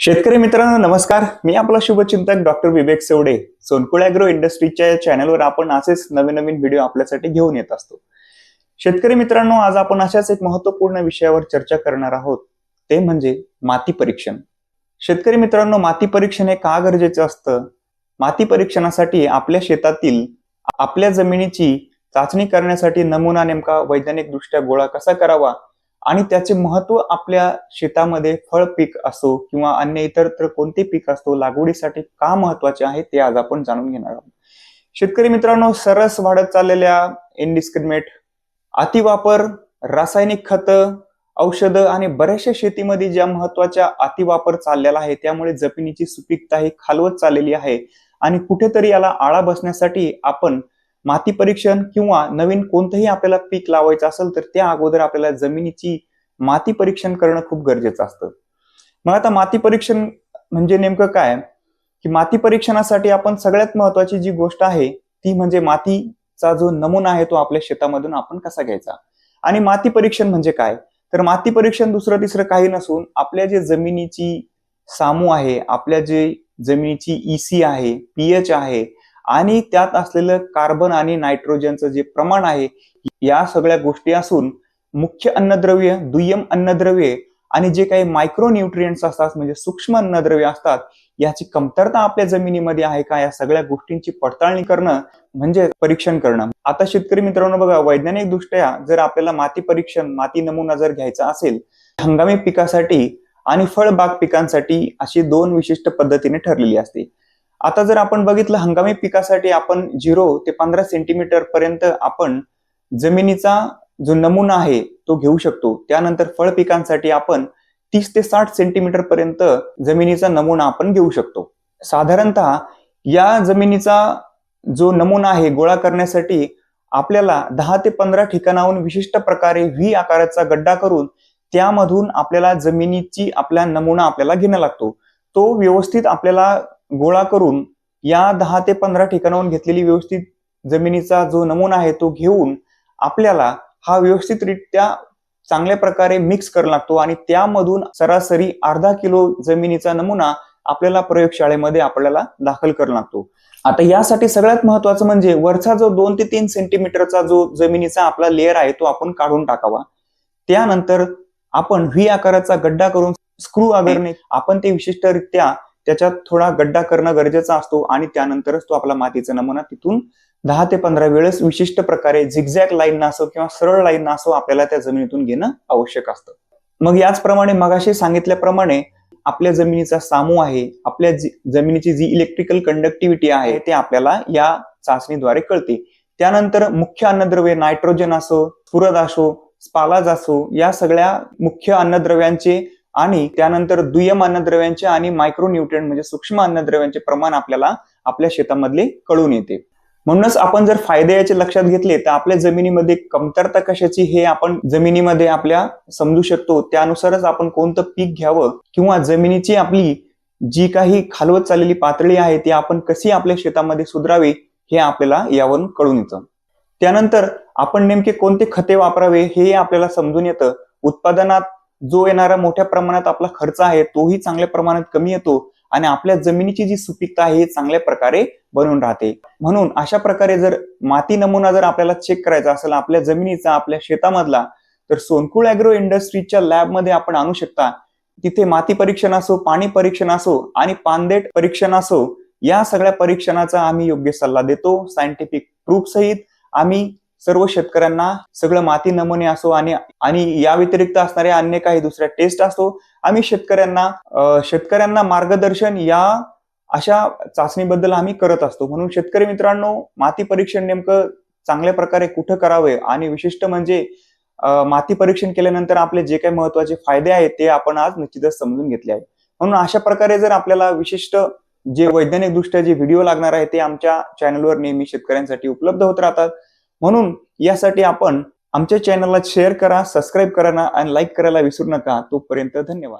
शेतकरी मित्रांनो नमस्कार. मी आपला शुभचिंतक डॉक्टर विवेक सेवडे. सोनकुळ अॅग्रो इंडस्ट्रीच्या या चॅनलवर आपण असेच नवीन नवीन व्हिडिओ आपल्यासाठी घेऊन येत असतो. शेतकरी मित्रांनो आज आपण अशाच एक महत्त्वपूर्ण विषयावर चर्चा करणार आहोत. ते म्हणजे माती परीक्षण. शेतकरी मित्रांनो माती परीक्षण हे का गरजेचं असतं? माती परीक्षणासाठी आपल्या शेतातील आपल्या जमिनीची चाचणी करण्यासाठी नमुना नेमका वैज्ञानिक दृष्ट्या गोळा कसा करावा? आणि त्याचे महत्त्व आपल्या शेतामध्ये फळ पीक असो किंवा अन्य इतर तर कोणते पीक असतो लागवडीसाठी का महत्त्वाचे आहे ते आज आपण जाणून घेणार आहोत. शेतकरी मित्रांनो सरस वाढत चाललेल्या इनडिस्क्रिमिनेट अतिवापर रासायनिक खतं औषधं आणि बऱ्याचशा शेतीमध्ये ज्या महत्त्वाच्या अतिवापर चाललेला आहे त्यामुळे जमिनीची सुपीकता ही खालवत चाललेली आहे. आणि कुठेतरी याला आळा बसण्यासाठी आपण माती परीक्षण किंवा नवीन कोणतंही आपल्याला पीक लावायचं असेल तर त्या अगोदर आपल्याला जमिनीची माती परीक्षण करणं खूप गरजेचं असतं. मग आता माती परीक्षण म्हणजे नेमकं काय? की माती परीक्षणासाठी आपण सगळ्यात महत्वाची जी गोष्ट आहे ती म्हणजे मातीचा जो नमुना आहे तो आपल्या शेतामधून आपण कसा घ्यायचा? आणि माती परीक्षण म्हणजे काय? तर माती परीक्षण दुसरं तिसरं काही नसून आपल्या जे जमिनीची सामू आहे आपल्या जे जमिनीची ईसी आहे पीएच आहे आणि त्यात असलेलं कार्बन आणि नायट्रोजनचं जे प्रमाण आहे या सगळ्या गोष्टी असून मुख्य अन्नद्रव्य दुय्यम अन्नद्रव्ये आणि जे काही मायक्रो न्यूट्रिएंट्स असतात म्हणजे सूक्ष्म अन्नद्रव्य असतात याची कमतरता आपल्या जमिनीमध्ये आहे का? या सगळ्या गोष्टींची पडताळणी करणं म्हणजे परीक्षण करणं. आता शेतकरी मित्रांनो बघा वैज्ञानिक दृष्ट्या जर आपल्याला माती परीक्षण माती नमुना जर घ्यायचा असेल हंगामी पिकासाठी आणि फळबाग पिकांसाठी अशी दोन विशिष्ट पद्धतीने ठरलेली असते. आता जर आपण बघितलं हंगामी पिकासाठी आपण झिरो ते पंधरा सेंटीमीटर पर्यंत आपण जमिनीचा जो नमुना आहे तो घेऊ शकतो. त्यानंतर फळ पिकांसाठी आपण तीस ते साठ सेंटीमीटर पर्यंत जमिनीचा नमुना आपण घेऊ शकतो. साधारणतः या जमिनीचा जो नमुना आहे गोळा करण्यासाठी आपल्याला दहा ते पंधरा ठिकाणाहून विशिष्ट प्रकारे व्ही आकाराचा गड्डा करून त्यामधून आपल्याला जमिनीची आपला नमुना आपल्याला घेणं लागतो. तो व्यवस्थित आपल्याला गोळा करून या दहा ते पंधरा ठिकाणाहून घेतलेली व्यवस्थित जमिनीचा जो नमुना आहे तो घेऊन आपल्याला हा व्यवस्थितरित्या चांगल्या प्रकारे मिक्स करावा लागतो आणि त्यामधून सरासरी अर्धा किलो जमिनीचा नमुना आपल्याला प्रयोगशाळेमध्ये आपल्याला दाखल करावा लागतो. आता यासाठी सगळ्यात महत्वाचं म्हणजे वरचा जो दोन ते तीन सेंटीमीटरचा जो जमिनीचा आपला लेअर आहे तो आपण काढून टाकावा. त्यानंतर आपण व्ही आकाराचा गड्डा करून स्क्रू आगरने आपण ते विशिष्टरित्या त्याच्यात थोडा गड्डा करणं गरजेचा असतो आणि त्यानंतरच तो आपला मातीचा नमुना तिथून दहा ते पंधरा वेळेस विशिष्ट प्रकारे झिगझॅक लाईन असो किंवा सरळ लाईन असो आपल्याला त्या जमिनीतून घेणं आवश्यक असतं. मग याचप्रमाणे मगाशी सांगितल्याप्रमाणे आपल्या जमिनीचा सामू आहे आपल्या जमिनीची जी इलेक्ट्रिकल कंडक्टिव्हिटी आहे ते आपल्याला या चाचणीद्वारे कळते. त्यानंतर मुख्य अन्नद्रव्ये नायट्रोजन असो स्फुरद असो स्पालाज असो या सगळ्या मुख्य अन्नद्रव्यांचे आणि त्यानंतर दुय्यम अन्नद्रव्यांचे आणि मायक्रोन्युट्रिएंट म्हणजे सूक्ष्म अन्नद्रव्यांचे प्रमाण आपल्याला आपल्या शेतामधले कळून येते. म्हणूनच आपण जर फायदे याचे लक्षात घेतले तर आपल्या जमिनीमध्ये कमतरता कशाची हे आपण जमिनीमध्ये आपल्या समजू शकतो. त्यानुसारच आपण कोणतं पीक घ्यावं किंवा जमिनीची आपली जी काही खालवत चाललेली पातळी आहे ती आपण कशी आपल्या शेतामध्ये सुधारावी हे आपल्याला यावरून कळून येतं. त्यानंतर आपण नेमके कोणते खते वापरावे हे आपल्याला समजून येतं. उत्पादनात जो येणारा मोठ्या प्रमाणात आपला खर्च आहे तोही चांगल्या प्रमाणात कमी येतो आणि आपल्या जमिनीची जी सुपीकता आहे ही चांगल्या प्रकारे बनून राहते. म्हणून अशा प्रकारे जर माती नमुना जर आपल्याला चेक करायचा असेल आपल्या जमिनीचा आपल्या शेतामधला तर सोनकुळ अॅग्रो इंडस्ट्रीजच्या लॅबमध्ये आपण आणू शकता. तिथे माती परीक्षण असो पाणी परीक्षण असो आणि पानदेट परीक्षण असो या सगळ्या परीक्षणाचा आम्ही योग्य सल्ला देतो. सायंटिफिक प्रूफ सहित आम्ही सर्व शेतकऱ्यांना सगळं माती नमुने असो आणि आणि या व्यतिरिक्त असणाऱ्या अन्य काही दुसऱ्या टेस्ट असो आम्ही शेतकऱ्यांना शेतकऱ्यांना मार्गदर्शन या अशा चाचणीबद्दल आम्ही करत असतो. म्हणून शेतकरी मित्रांनो माती परीक्षण नेमकं चांगल्या प्रकारे कुठं करावे आणि विशिष्ट म्हणजे माती परीक्षण केल्यानंतर आपले जे काही महत्त्वाचे फायदे आहेत ते आपण आज निश्चितच समजून घेतले आहे म्हणून अशा प्रकारे जर आपल्याला विशिष्ट जे वैज्ञानिक दृष्ट्या जे व्हिडिओ लागणार आहे ते आमच्या चॅनलवर नेहमी शेतकऱ्यांसाठी उपलब्ध होत राहतात. म्हणून यासाठी आपण आमच्या चॅनलला शेअर करा सबस्क्राईब करा आणि लाईक करायला विसरू नका. तोपर्यंत धन्यवाद.